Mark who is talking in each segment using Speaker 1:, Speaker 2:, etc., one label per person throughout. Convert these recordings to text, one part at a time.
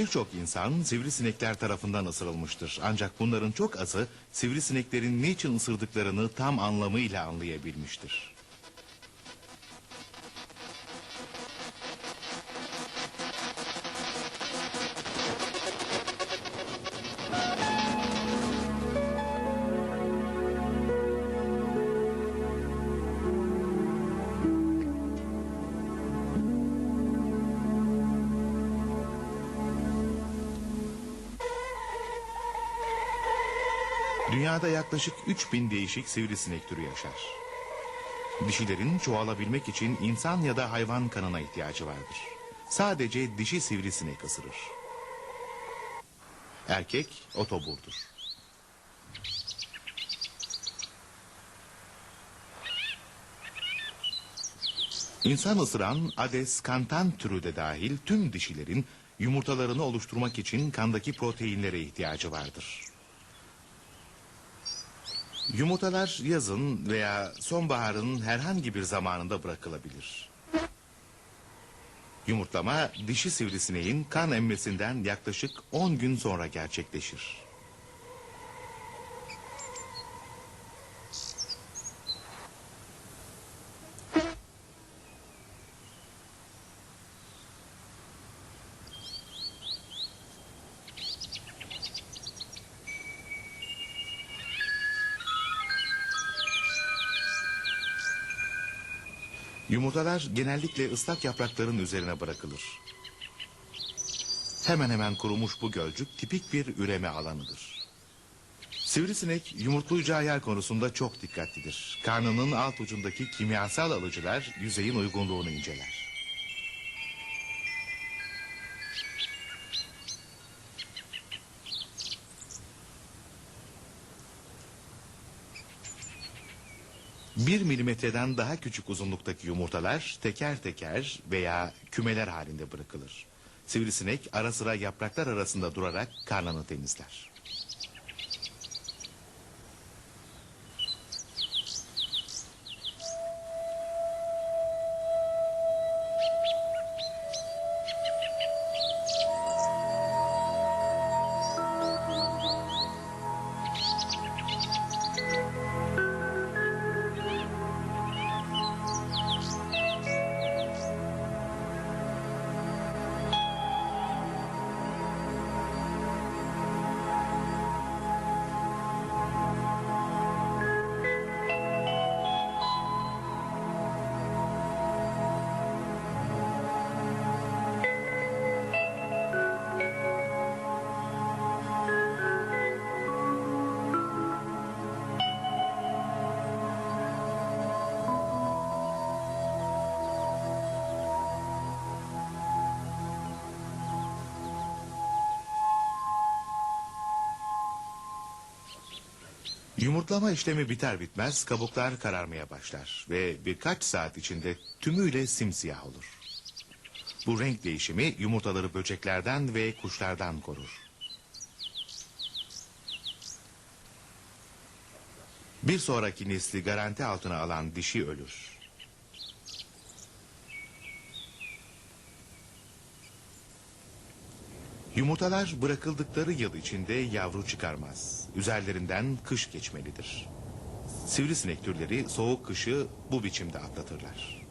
Speaker 1: Birçok insan sivrisinekler tarafından ısırılmıştır. Ancak bunların çok azı sivrisineklerin niçin ısırdıklarını tam anlamıyla anlayabilmiştir. Dünyada yaklaşık 3000 değişik sivrisinek türü yaşar. Dişilerin çoğalabilmek için insan ya da hayvan kanına ihtiyacı vardır. Sadece dişi sivrisinek ısırır. Erkek otoburdur. İnsan ısıran Ades kantan türü de dahil tüm dişilerin yumurtalarını oluşturmak için kandaki proteinlere ihtiyacı vardır. Yumurtalar yazın veya sonbaharın herhangi bir zamanında bırakılabilir. Yumurtlama dişi sivrisineğin kan emmesinden yaklaşık 10 gün sonra gerçekleşir. Yumurtalar genellikle ıslak yaprakların üzerine bırakılır. Hemen hemen kurumuş bu gölcük tipik bir üreme alanıdır. Sivrisinek yumurtlayacağı yer konusunda çok dikkatlidir. Karnının alt ucundaki kimyasal alıcılar yüzeyin uygunluğunu inceler. Bir milimetreden daha küçük uzunluktaki yumurtalar teker teker veya kümeler halinde bırakılır. Sivrisinek ara sıra yapraklar arasında durarak karnını temizler. Yumurtlama işlemi biter bitmez kabuklar kararmaya başlar ve birkaç saat içinde tümüyle simsiyah olur. Bu renk değişimi yumurtaları böceklerden ve kuşlardan korur. Bir sonraki nesli garanti altına alan dişi ölür. Yumurtalar bırakıldıkları yıl içinde yavru çıkarmaz. Üzerlerinden kış geçmelidir. Sivrisinek türleri soğuk kışı bu biçimde atlatırlar.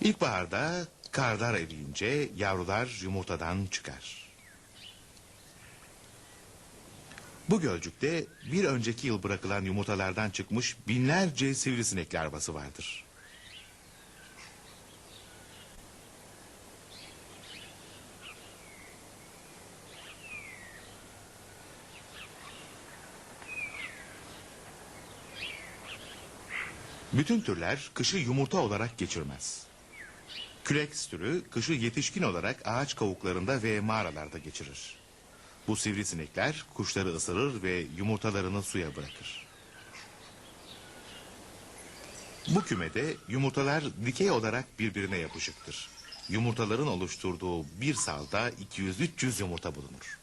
Speaker 1: İlkbaharda karlar eriyince yavrular yumurtadan çıkar. Bu gölcükte bir önceki yıl bırakılan yumurtalardan çıkmış binlerce sivrisinek larvası vardır. Bütün türler kışı yumurta olarak geçirmez. Külex türü kışı yetişkin olarak ağaç kavuklarında ve mağaralarda geçirir. Bu sivrisinekler kuşları ısırır ve yumurtalarını suya bırakır. Bu kümede yumurtalar dikey olarak birbirine yapışıktır. Yumurtaların oluşturduğu bir salda 200-300 yumurta bulunur.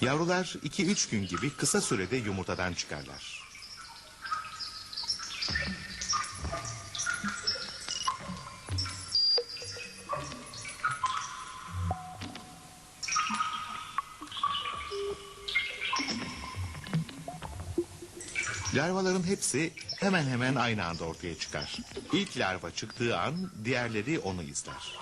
Speaker 1: Yavrular 2-3 gün gibi kısa sürede yumurtadan çıkarlar. Larvaların hepsi hemen hemen aynı anda ortaya çıkar. İlk larva çıktığı an diğerleri onu izler.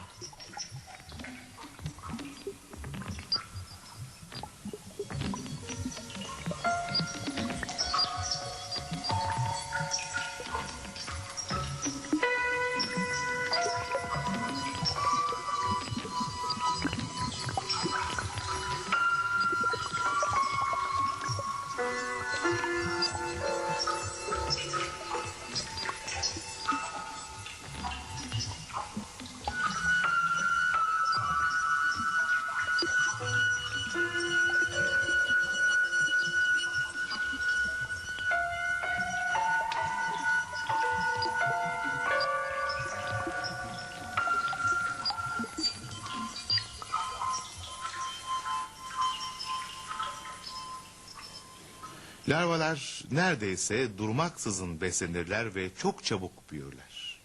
Speaker 1: Larvalar neredeyse durmaksızın beslenirler ve çok çabuk büyürler.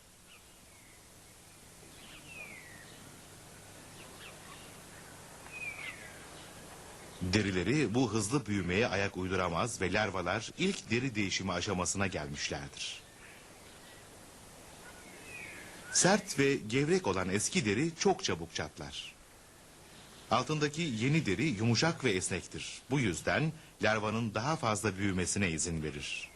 Speaker 1: Derileri bu hızlı büyümeye ayak uyduramaz ve larvalar ilk deri değişimi aşamasına gelmişlerdir. Sert ve gevrek olan eski deri çok çabuk çatlar. Altındaki yeni deri yumuşak ve esnektir. Bu yüzden larvanın daha fazla büyümesine izin verir.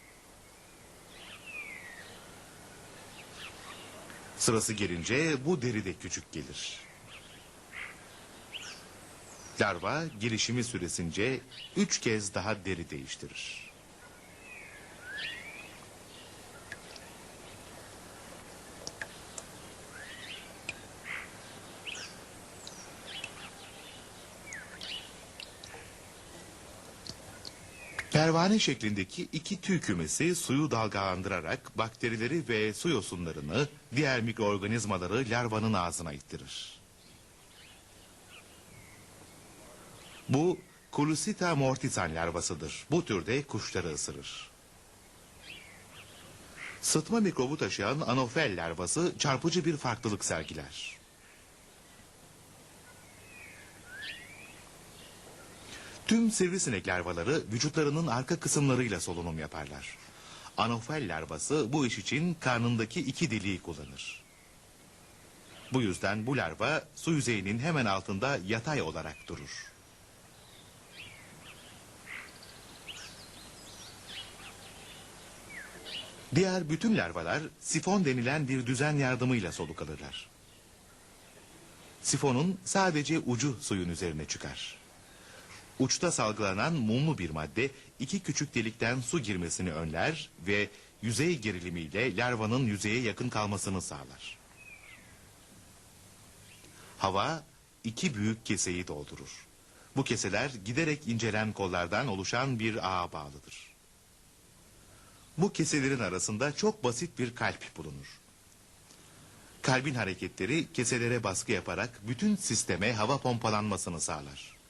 Speaker 1: Sırası gelince bu deri de küçük gelir. Larva gelişimi süresince üç kez daha deri değiştirir. Pervane şeklindeki iki tüy kümesi suyu dalgalandırarak bakterileri ve su yosunlarını diğer mikroorganizmaları larvanın ağzına ittirir. Bu Culusita mortisan larvasıdır. Bu türde kuşları ısırır. Sıtma mikrobu taşıyan anofel larvası çarpıcı bir farklılık sergiler. Tüm sivrisinek larvaları vücutlarının arka kısımlarıyla solunum yaparlar. Anofel larvası bu iş için karnındaki iki deliği kullanır. Bu yüzden bu larva su yüzeyinin hemen altında yatay olarak durur. Diğer bütün larvalar sifon denilen bir düzen yardımıyla soluk alırlar. Sifonun sadece ucu suyun üzerine çıkar. Uçta salgılanan mumlu bir madde iki küçük delikten su girmesini önler ve yüzey gerilimiyle larvanın yüzeye yakın kalmasını sağlar. Hava iki büyük keseyi doldurur. Bu keseler giderek incelen kollardan oluşan bir ağa bağlıdır. Bu keselerin arasında çok basit bir kalp bulunur. Kalbin hareketleri keselere baskı yaparak bütün sisteme hava pompalanmasını sağlar.